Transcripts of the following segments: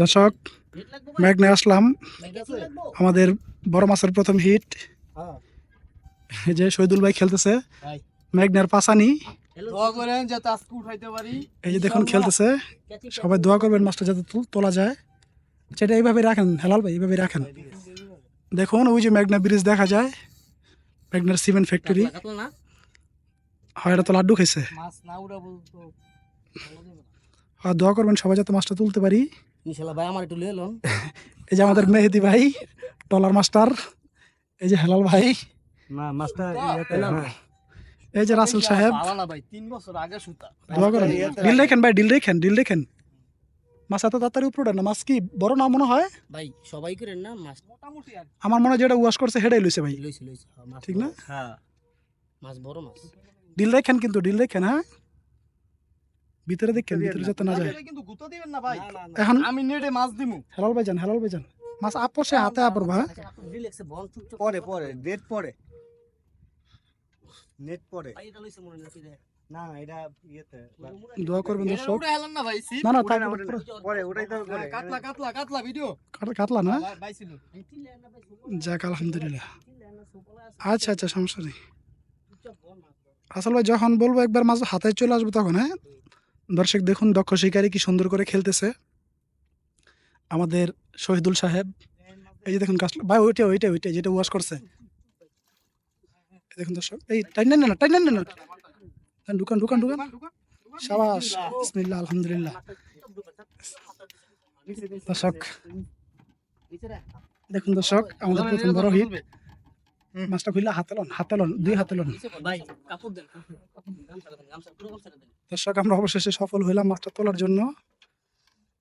দর্শক ম্যাগনে আসলাম। আমাদের বড় মাছের প্রথম হিট এই যে শহীদুল ভাই খেলতেছে। ম্যাগনার পাসানি দোয়া করেন যাতে আজকে উঠাইতে পারি। এই যে দেখুন খেলতেছে। সবাই দোয়া করবেন মাছটা যাতে তোলা যায়। সেটা এইভাবে রাখেন হেলাল ভাই এইভাবে রাখেন। দেখুন ওই যে মেঘনা ব্রিজ দেখা যায়। মেঘনার সিমেন্ট ফ্যাক্টরি হয় এটা তো লাড্ডু খাইছে। মাছ না উঠাবো তো আর দোয়া করবেন সবাই যাতে মাছটা তুলতে পারি। ইনশাল্লাহ ভাই আমার একটু লিয়ে লন। এই যে আমাদের মেহেদি ভাই টলার মাস্টার এই যে হেলাল ভাই। না মাছটা এই যে রাসেল সাহেব। ভাই তিন বছর আগে সুতা। দোয়া করেন। ডিল রেখেন ভাই ডিল রেখেন ডিল রেখেন। মাছ এত তাড়াতাড়ি উপরে না মাছ কি বড় না মনে হয়? ভাই সবাই করেন না মাছ মোটামুটি আমার মনে হয় যেটা ওয়াশ করছে হেডাই লইছে ভাই। লইছে লইছে। হ্যাঁ, ঠিক না? বড়। হ্যাঁ। মাছ বড় মাছ। ডিল রেখেন কিন্তু ডিল রেখেন হ্যাঁ? ভিতরে দেখেন ভিতরে যাতে না। যায়। কিন্তু গুতো দিবেন না ভাই। এখন আমি নেটে মাছ দিমু। হেলাল ভাই যান হেলাল ভাই যান। মাছ আপসে হাতে আপরবা হ্যাঁ? রিল্যাক্সে বল চুপচাপ পরে পরে নেট পরে। নেট পরে। ভাই এটা লইছে মনে না না এটা ইয়েতে দোয়া করবেন দর্শক। উঠে হেলান না ভাই না না ওটা থাক না, ওটা ওটা না। পুরো- পরে ওটাই তো পরে। কাতলা কাতলা কাতলা ভিডিও কাট- কাটলা না? ভাই ছিল। যাক আলহামদুলিল্লাহ। আচ্ছা আচ্ছা সমস্যা নেই। আসল ভাই যখন বলব একবার মাছ হাতে চলে আসবে তখন হ্যাঁ? দর্শক দেখুন দক্ষ শিকারী কি সুন্দর করে খেলতেছে। আমাদের শহীদুল সাহেব এই যে দেখুন কাসলা ভাই ওইটা ওইটা ওইটা যেটা ওয়াশ করছে। দেখুন দর্শক এই টাইন নেন না টাইন না টাইন, ঢুকান ঢুকান ঢুকান। সাবাস বিসমিল্লাহ আলহামদুলিল্লাহ। দর্শক দেখুন দর্শক আমাদের প্রথম বড় হিট মাছটা খুললে হাতে লন হাতে লন দুই হাতে লন। ভাই কাপড় দেন কাপড় দেন, গামছা দেন গামছা পুরো গামছা দেন। দর্শক আমরা অবশেষে সফল হইলাম মাছটা তোলার জন্য।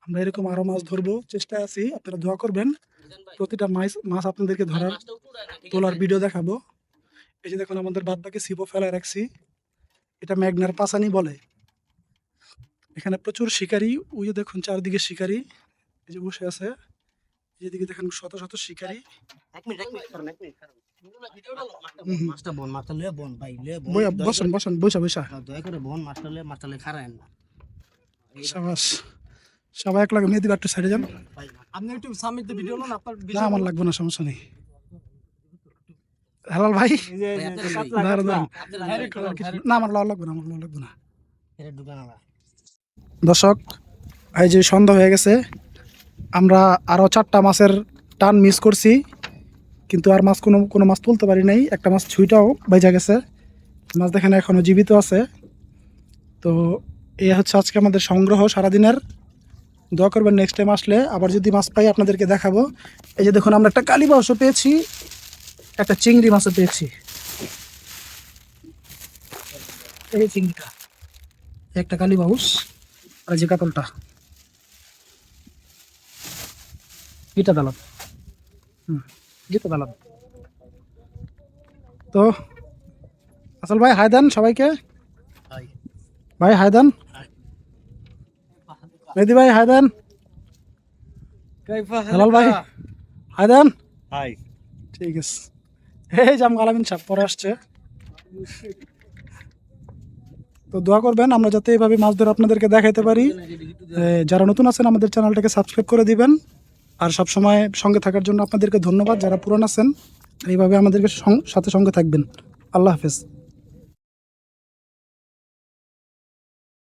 আমরা এরকম আরও মাছ ধরবো চেষ্টায় আছি আপনারা দোয়া করবেন। প্রতিটা মাছ মাছ আপনাদেরকে ধরার তোলার ভিডিও দেখাবো। এই যে দেখুন আমাদের বাদ বাকি সিপো ফেলায় রাখছি। এটা ম্যাগনার পাসানি বলে। এখানে প্রচুর শিকারি ওই যে দেখুন চারদিকে শিকারি। এই যে বসে আছে। যেদিকে দেখেন শত শত শিকারি। এক মিনিট এক মিনিট এক মিনিট। কারণ ভিডিওটা লো হুম, হুম। মাছটা বন মাছটা লয়ে বন ভাই লয়ে বন বইয়া দয়া বসেন করে- বসেন বৈশা বৈশা দয়া করে বন মাছটা লয়ে মাছটা লয়ে খারায়েন না সাবাস সবাই এক লাগে মেয়েদি একটু সাইডে যান ভাই আপনি একটু সামিতে ভিডিও লন আপনার না আমার লাগবে না সমস্যা নেই হেলাল ভাই হ্যাঁ, না আমার লাগবে না আমার লাগবে না। দর্শক এই যে সন্ধ্যা হয়ে গেছে আমরা আরও চারটা মাছের টান মিস করছি। কিন্তু আর মাছ কোনো কোনো মাছ তুলতে পারি নাই। একটা মাছ ছুঁইটাও বেজা গেছে। মাছ দেখেন এখনও জীবিত আছে। তো এই হচ্ছে আজকে আমাদের সংগ্রহ সারাদিনের। দোয়া করবেন নেক্সট টাইম আসলে আবার যদি মাছ পাই আপনাদেরকে দেখাবো। এই যে দেখুন, আমরা একটা কালী কালীবাউসও পেয়েছি, একটা চিংড়ি মাছও পেয়েছি। এই চিংড়িটা, একটা কালীবাউস আর যে কাতলটা। গীতা দালাম হুম। গীতা দালাম তো আসল ভাই হাই দেন সবাইকে। ভাই। ভাই হাই দেন। মেহেদি ভাই হাই দেন। হেলাল ভাই হাই দেন। হাই। ঠিক আছে। এই জাম গালামিন সাহেব পরে আসছে। তো দোয়া করবেন আমরা যাতে এইভাবে মাছ ধরে আপনাদেরকে দেখাইতে পারি। যারা নতুন আছেন আমাদের চ্যানেলটাকে সাবস্ক্রাইব করে দিবেন। আর সব সময় সঙ্গে থাকার জন্য আপনাদেরকে ধন্যবাদ যারা পুরন আছেন। এইভাবে আমাদেরকে সাথে সঙ্গে থাকবেন। আল্লাহ হাফেজ।